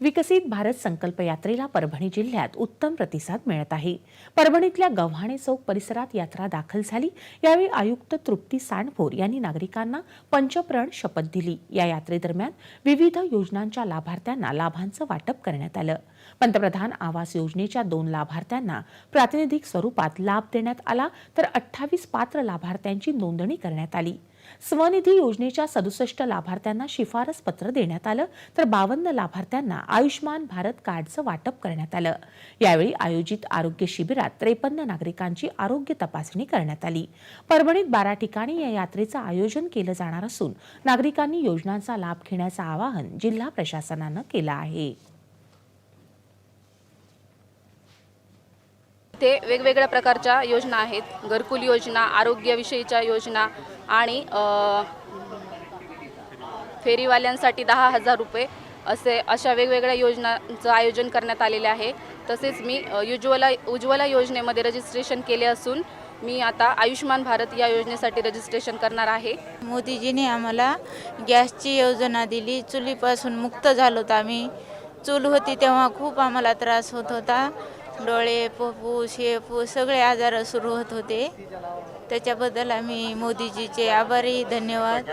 विकसित भारत संकल्प यात्रेला परभणी जिल्ह्यात उत्तम प्रतिसाद मिळत आहे. परभणीतल्या गव्हाणे चौक परिसरात यात्रा दाखल झाली. यावेळी आयुक्त तृप्ती सांडफोर यांनी नागरिकांना पंचप्रण शपथ दिली. या यात्रेदरम्यान विविध योजनांच्या लाभार्थ्यांना लाभांचं वाटप करण्यात आलं. पंतप्रधान आवास योजनेच्या दोन लाभार्थ्यांना प्रातिनिधिक स्वरूपात लाभ देण्यात आला तर अठ्ठावीस पात्र लाभार्थ्यांची नोंदणी करण्यात आली. स्वनिधी योजनेच्या सदुसष्ट लाभार्थ्यांना शिफारस पत्र देण्यात आलं तर बावन्न लाभार्थ्यांना आयुष्मान भारत कार्डचं वाटप करण्यात आलं. यावेळी आयोजित आरोग्य शिबिरात त्रेपन्न नागरिकांची आरोग्य तपासणी करण्यात आली. परभणीत बारा ठिकाणी या यात्रेचं आयोजन केलं जाणार असून नागरिकांनी योजनांचा लाभ घेण्याचं आवाहन जिल्हा प्रशासनानं केलं आहे. ते वेगवेगळ्या प्रकारच्या योजना आहेत. घरकुल योजना आरोग्यविषयीच्या योजना आणि फेरीवाल्यांसाठी दहा हजार रुपये असे अशा वेगवेगळ्या योजनांचं आयोजन करण्यात आलेले आहे. तसेच मी युज्वला उज्ज्वला उज्ज्वला योजनेमध्ये रजिस्ट्रेशन केले असून मी आता आयुष्मान भारत या योजनेसाठी रजिस्ट्रेशन करणार आहे. मोदीजीने आम्हाला गॅसची योजना दिली. चुलीपासून मुक्त झालो होतो आम्ही. चूल होती तेव्हा खूप आम्हाला त्रास होत होता. डोळे फुफ्फुस शेपूस सगळे आजार सुरू होत होते. त्याच्याबद्दल आम्ही मोदीजीचे आभारी धन्यवाद.